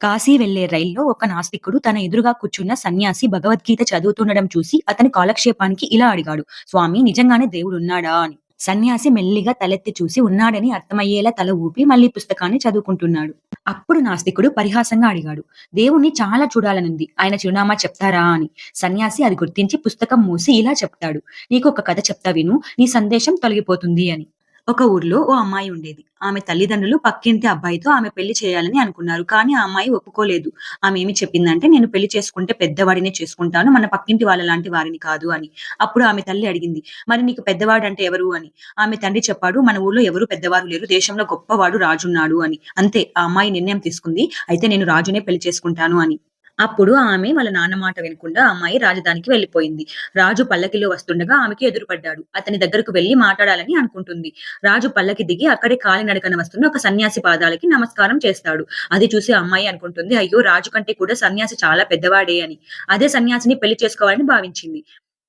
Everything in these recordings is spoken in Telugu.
కాశీ వెళ్ళే రైల్లో ఒక నాస్తికుడు తన ఎదురుగా కూర్చున్న సన్యాసి భగవద్గీత చదువుతుండడం చూసి అతని కాలక్షేపానికి ఇలా అడిగాడు స్వామి నిజంగానే దేవుడున్నాడా? అని. సన్యాసి మెల్లిగా తలెత్తి చూసి ఉన్నాడని అర్థమయ్యేలా తల ఊపి మళ్ళీ పుస్తకాన్ని చదువుకుంటున్నాడు. అప్పుడు నాస్తికుడు పరిహాసంగా అడిగాడు దేవుణ్ణి చాలా చూడాలనుంది ఆయన చిరునామా చెప్తారా? అని. సన్యాసి అది గుర్తించి పుస్తకం మూసి ఇలా చెప్తాడు నీకు ఒక కథ చెప్తా విను నీ సందేశం తొలగిపోతుంది అని. ఒక ఊర్లో ఓ అమ్మాయి ఉండేది. ఆమె తల్లిదండ్రులు పక్కింటి అబ్బాయితో ఆమె పెళ్ళి చేయాలని అనుకున్నారు. కానీ ఆ అమ్మాయి ఒప్పుకోలేదు. ఆమె ఏమి చెప్పిందంటే నేను పెళ్ళి చేసుకుంటే పెద్దవాడినే చేసుకుంటాను. మన పక్కింటి వాళ్ళ లాంటి వారిని కాదు అని. అప్పుడు ఆమె తల్లి అడిగింది మరి నీకు పెద్దవాడు అంటే ఎవరు? అని. ఆమె తండ్రి చెప్పాడు మన ఊర్లో ఎవరు పెద్దవారు లేరు. దేశంలో గొప్పవాడు రాజున్నాడు అని. అంతే. ఆ అమ్మాయి నిర్ణయం తీసుకుంది. అయితే నేను రాజునే పెళ్ళి చేసుకుంటాను అని. అప్పుడు ఆమె వాళ్ళ నాన్న మాట వినకుండా అమ్మాయి రాజధానికి వెళ్ళిపోయింది రాజు పల్లకిలో వస్తుండగా ఆమెకి ఎదురుపడ్డాడు. అతని దగ్గరకు వెళ్ళి మాట్లాడాలని అనుకుంటుంది. రాజు పల్లకి దిగి అక్కడే కాలినడకన వస్తున్న ఒక సన్యాసి పాదాలకి నమస్కారం చేస్తాడు. అది చూసి అమ్మాయి అనుకుంటుంది అయ్యో రాజు కంటే కూడా సన్యాసి చాలా పెద్దవాడే అని. అదే సన్యాసిని పెళ్ళి చేసుకోవాలని భావించింది.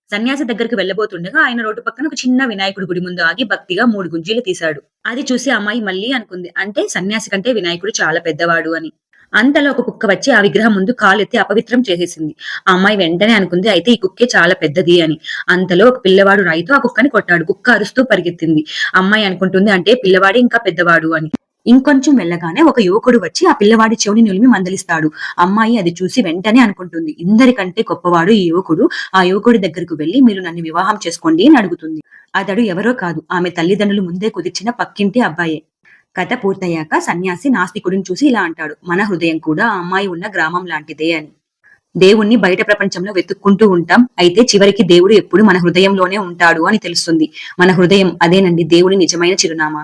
సన్యాసి దగ్గరికి వెళ్ళబోతుండగా ఆయన రోడ్డు పక్కన ఒక చిన్న వినాయకుడి గుడి ముందు ఆగి భక్తిగా మూడు గుంజీలు తీశాడు. అది చూసి అమ్మాయి మళ్ళీ అనుకుంది అంటే సన్యాసి కంటే వినాయకుడు చాలా పెద్దవాడు అని. అంతలో ఒక కుక్క వచ్చి ఆ విగ్రహం ముందు కాలెత్తి అపవిత్రం చేసేసింది. ఆ అమ్మాయి వెంటనే అనుకుంది అయితే ఈ కుక్కే చాలా పెద్దది అని. అంతలో ఒక పిల్లవాడు రాయితో ఆ కుక్కని కొట్టాడు. కుక్క అరుస్తూ పరిగెత్తింది. అమ్మాయి అనుకుంటుంది అంటే పిల్లవాడే ఇంకా పెద్దవాడు అని. ఇంకొంచెం వెళ్ళగానే ఒక యువకుడు వచ్చి ఆ పిల్లవాడి చెవిని నిలిమి మందలిస్తాడు. అమ్మాయి అది చూసి వెంటనే అనుకుంటుంది ఇందరికంటే గొప్పవాడు ఈ యువకుడు. ఆ యువకుడి దగ్గరకు వెళ్ళి మీరు నన్ను వివాహం చేసుకోండి అని అడుగుతుంది. అతడు ఎవరో కాదు ఆమె తల్లిదండ్రులు ముందే కుదిర్చిన పక్కింటి అబ్బాయే. కథ పూర్తయ్యాక సన్యాసి నాస్తికుడిని చూసి ఇలా అంటాడు మన హృదయం కూడా అమ్మాయి ఉన్న గ్రామం లాంటిదే అని. దేవుణ్ణి బయట ప్రపంచంలో వెతుక్కుంటూ ఉంటాం అయితే చివరికి దేవుడు ఎప్పుడు మన హృదయంలోనే ఉంటాడు అని తెలుస్తుంది. మన హృదయం అదేనండి దేవుడి నిజమైన చిరునామా.